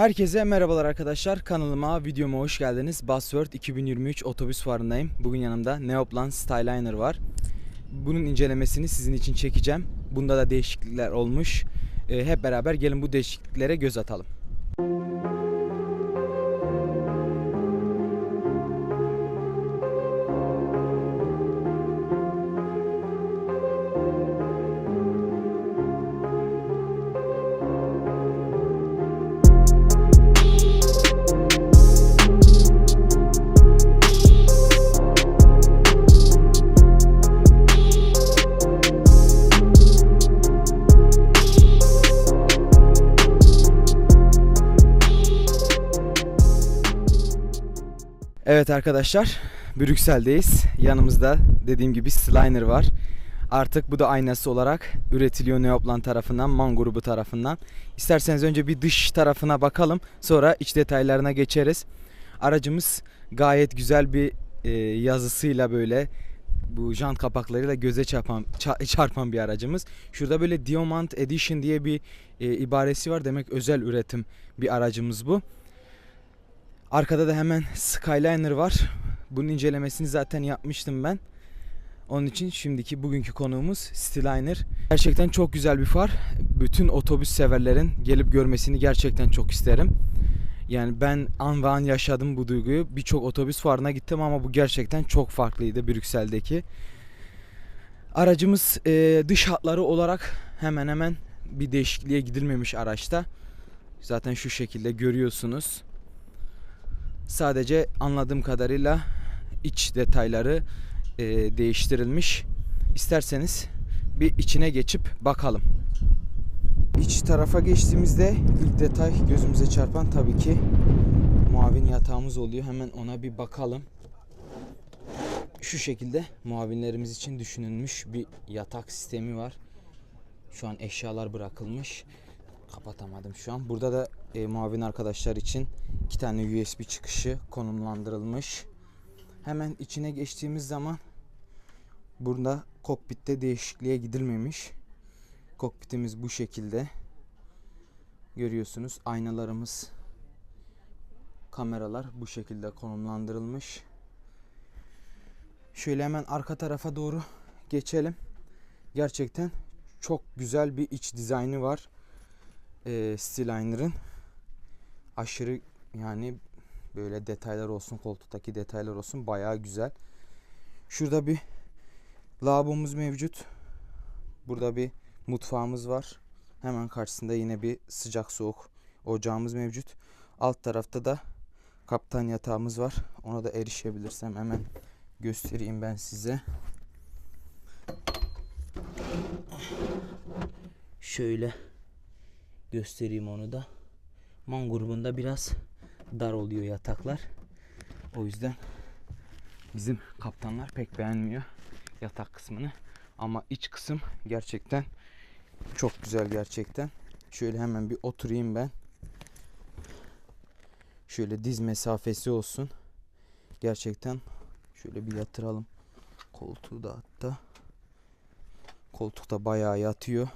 Herkese merhabalar arkadaşlar. Kanalıma, videoma hoş geldiniz. Buzzword 2023 otobüs fuarındayım. Bugün yanımda Neoplan Styliner var. Bunun incelemesini sizin için çekeceğim. Bunda da değişiklikler olmuş. Ee, hep beraber gelin bu değişikliklere göz atalım. Evet arkadaşlar, Brüksel'deyiz. Yanımızda dediğim gibi Sliner var. Artık bu da aynası olarak üretiliyor Neoplan tarafından, Man grubu tarafından. İsterseniz önce bir dış tarafına bakalım, sonra iç detaylarına geçeriz. Aracımız gayet güzel bir e, yazısıyla böyle bu jant kapaklarıyla göze çarpan ça- çarpan bir aracımız. Şurada böyle Diamond Edition diye bir e, ibaresi var. Demek özel üretim bir aracımız bu. Arkada da hemen Skyliner var. Bunun incelemesini zaten yapmıştım ben. Onun için şimdiki bugünkü konuğumuz Styliner. Gerçekten çok güzel bir far. Bütün otobüs severlerin gelip görmesini gerçekten çok isterim. Yani ben an ve an yaşadım bu duyguyu. Birçok otobüs fuarına gittim ama bu gerçekten çok farklıydı Brüksel'deki. Aracımız e, dış hatları olarak hemen hemen bir değişikliğe gidilmemiş araçta. Zaten şu şekilde görüyorsunuz. Sadece anladığım kadarıyla iç detayları e, değiştirilmiş. İsterseniz bir içine geçip bakalım. İç tarafa geçtiğimizde ilk detay gözümüze çarpan tabii ki muavin yatağımız oluyor. Hemen ona bir bakalım. Şu şekilde muavinlerimiz için düşünülmüş bir yatak sistemi var. Şu an eşyalar bırakılmış. Kapatamadım şu an. Burada da e, muavin arkadaşlar için iki tane USB çıkışı konumlandırılmış. Hemen içine geçtiğimiz zaman burada kokpitte değişikliğe gidilmemiş. Kokpitimiz bu şekilde. Görüyorsunuz aynalarımız kameralar bu şekilde konumlandırılmış. Şöyle hemen arka tarafa doğru geçelim. Gerçekten çok güzel bir iç dizaynı var. E, Styliner'ın aşırı yani böyle detaylar olsun koltuktaki detaylar olsun bayağı güzel. Şurada bir lavabomuz mevcut. Burada bir mutfağımız var. Hemen karşısında yine bir sıcak soğuk ocağımız mevcut. Alt tarafta da kaptan yatağımız var. Ona da erişebilirsem hemen göstereyim ben size. Şöyle göstereyim onu da. Man grubunda biraz dar oluyor yataklar. O yüzden bizim kaptanlar pek beğenmiyor yatak kısmını. Ama iç kısım gerçekten çok güzel gerçekten. Şöyle hemen bir oturayım ben. Şöyle diz mesafesi olsun. Gerçekten şöyle bir yatıralım. Koltuğu da hatta. Koltukta bayağı yatıyor.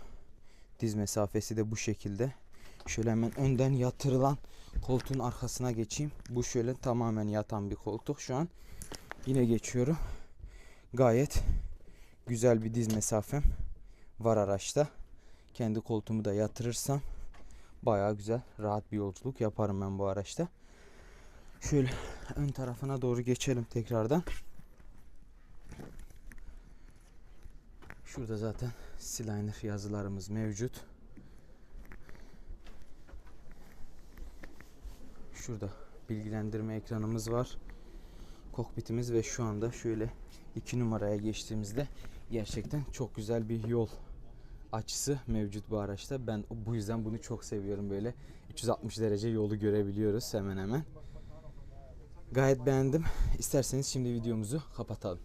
Diz mesafesi de bu şekilde. Şöyle hemen önden yatırılan koltuğun arkasına geçeyim. Bu şöyle tamamen yatan bir koltuk şu an. Yine geçiyorum. Gayet güzel bir diz mesafem var araçta. Kendi koltuğumu da yatırırsam bayağı güzel rahat bir yolculuk yaparım ben bu araçta. Şöyle ön tarafına doğru geçelim tekrardan. Şurada zaten Sliner yazılarımız mevcut. Şurada bilgilendirme ekranımız var. Kokpitimiz ve şu anda şöyle iki numaraya geçtiğimizde gerçekten çok güzel bir yol açısı mevcut bu araçta. Ben bu yüzden bunu çok seviyorum böyle 360 derece yolu görebiliyoruz hemen hemen. Gayet beğendim. İsterseniz şimdi videomuzu kapatalım.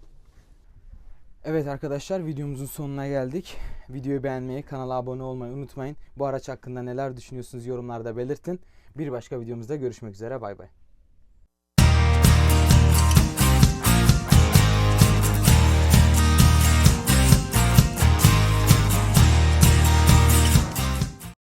Evet arkadaşlar videomuzun sonuna geldik. Videoyu beğenmeyi, kanala abone olmayı unutmayın. Bu araç hakkında neler düşünüyorsunuz yorumlarda belirtin. Bir başka videomuzda görüşmek üzere. Bay bay.